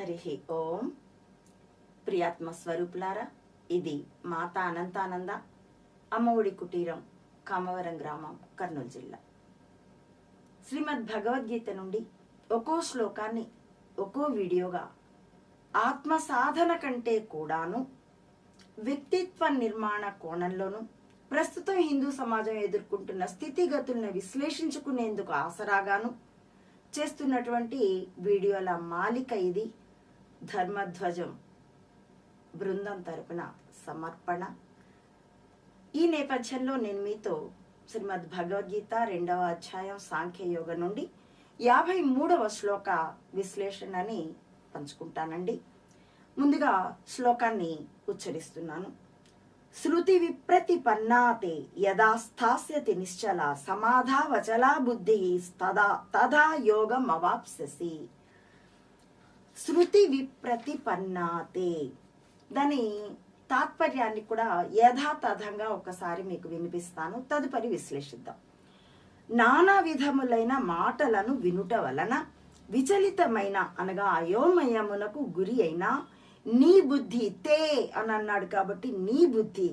హరి ఓం ప్రియాత్మ స్వరూపులారా ఇది మాత అనంతానంద అమ్మఒడి కుటీరం కామవరం గ్రామం కర్నూలు జిల్లా. శ్రీమద్ భగవద్గీత నుండి ఒక్కో శ్లోకాన్ని ఒక్కో వీడియోగా ఆత్మ సాధన కంటే కూడాను వ్యక్తిత్వ నిర్మాణ కోణంలోనూ ప్రస్తుతం హిందూ సమాజం ఎదుర్కొంటున్న స్థితిగతులను విశ్లేషించుకునేందుకు ఆసరాగాను చేస్తున్నటువంటి వీడియోల మాలిక ఇది. ధర్మధ్వజం బృందం తరపున సమర్పణ. ఈ నేపథ్యంలో నేను మీతో శ్రీమద్ భగవద్గీత రెండవ అధ్యాయం సాంఖ్య యోగ నుండి యాభై మూడవ శ్లోక విశ్లేషణని పంచుకుంటానండి. ముందుగా శ్లోకాన్ని ఉచ్చరిస్తున్నాను. శృతి విప్రతిపన్నాతే యదా స్థాస్యతి నిశ్చల సమాధా వచలా బుద్ధి తదా తదా యోగం అవాప్స్యసి శృతి విప్రతిపన్నాతే. దాని తాత్పర్యాన్ని కూడా యథాతథంగా ఒకసారి మీకు వినిపిస్తాను. తదుపరి విశ్లేషిద్దాం. నానా విధములైన మాటలను వినుట వలన విచలితమైన అనగా అయోమయమునకు గురి అయిన నీ బుద్ధి తే అని అన్నాడు కాబట్టి నీ బుద్ధి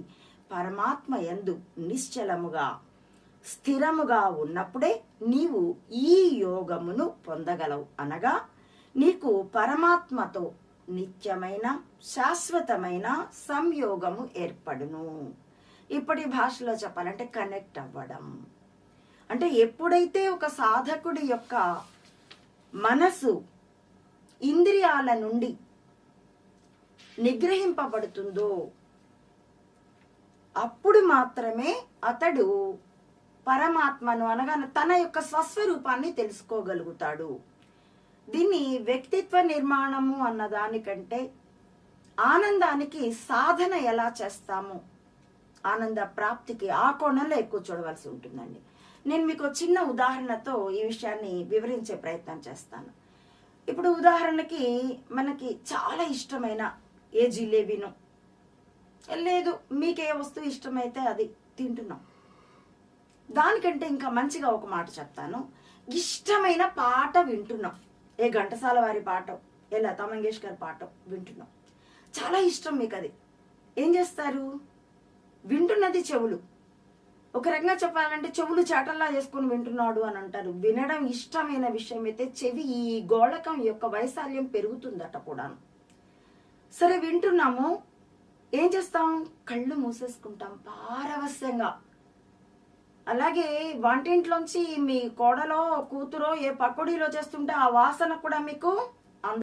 పరమాత్మ యందు నిశ్చలముగా స్థిరముగా ఉన్నప్పుడే నీవు ఈ యోగమును పొందగలవు అనగా నీకు పరమాత్మతో నిత్యమైన శాశ్వతమైన సంయోగము ఏర్పడును. ఇప్పటి భాషలో చెప్పాలంటే కనెక్ట్ అవ్వడం. అంటే ఎప్పుడైతే ఒక సాధకుడి యొక్క మనసు ఇంద్రియాల నుండి నిగ్రహింపబడుతుందో అప్పుడు మాత్రమే అతడు పరమాత్మను అనగా తన యొక్క స్వస్వరూపాన్ని తెలుసుకోగలుగుతాడు. దీన్ని వ్యక్తిత్వ నిర్మాణము అన్న దానికంటే ఆనందానికి సాధన ఎలా చేస్తాము? ఆనంద ప్రాప్తికి ఆ కోణంలో ఎక్కువ చూడవలసి ఉంటుందండి. నేను మీకు చిన్న ఉదాహరణతో ఈ విషయాన్ని వివరించే ప్రయత్నం చేస్తాను. ఇప్పుడు ఉదాహరణకి మనకి చాలా ఇష్టమైన ఏ జిలేబీను? లేదు మీకు ఏ వస్తువు ఇష్టమైతే అది తింటున్నాం. దానికంటే ఇంకా మంచిగా ఒక మాట చెప్తాను. ఇష్టమైన పాట వింటున్నాం. ఏ ఘంటసాల వారి పాట ఏ లతా మంగేష్కర్ పాట వింటున్నాం. చాలా ఇష్టం మీకు అది ఏం చేస్తారు? వింటున్నది చెవులు. ఒక రకంగా చెప్పాలంటే చెవులు చాటల్లా చేసుకుని వింటున్నాడు అని అంటారు. వినడం ఇష్టమైన విషయం అయితే చెవి ఈ గోళకం యొక్క వైశాల్యం పెరుగుతుందట కూడాను. సరే వింటున్నాము. ఏం చేస్తాం? కళ్ళు మూసేసుకుంటాం. పారవస్యంగా అలాగే వంటింట్లోంచి మీ కోడలో కూతురో ఏ పకోడీలో చేస్తుంటే ఆ వాసన కూడా మీకు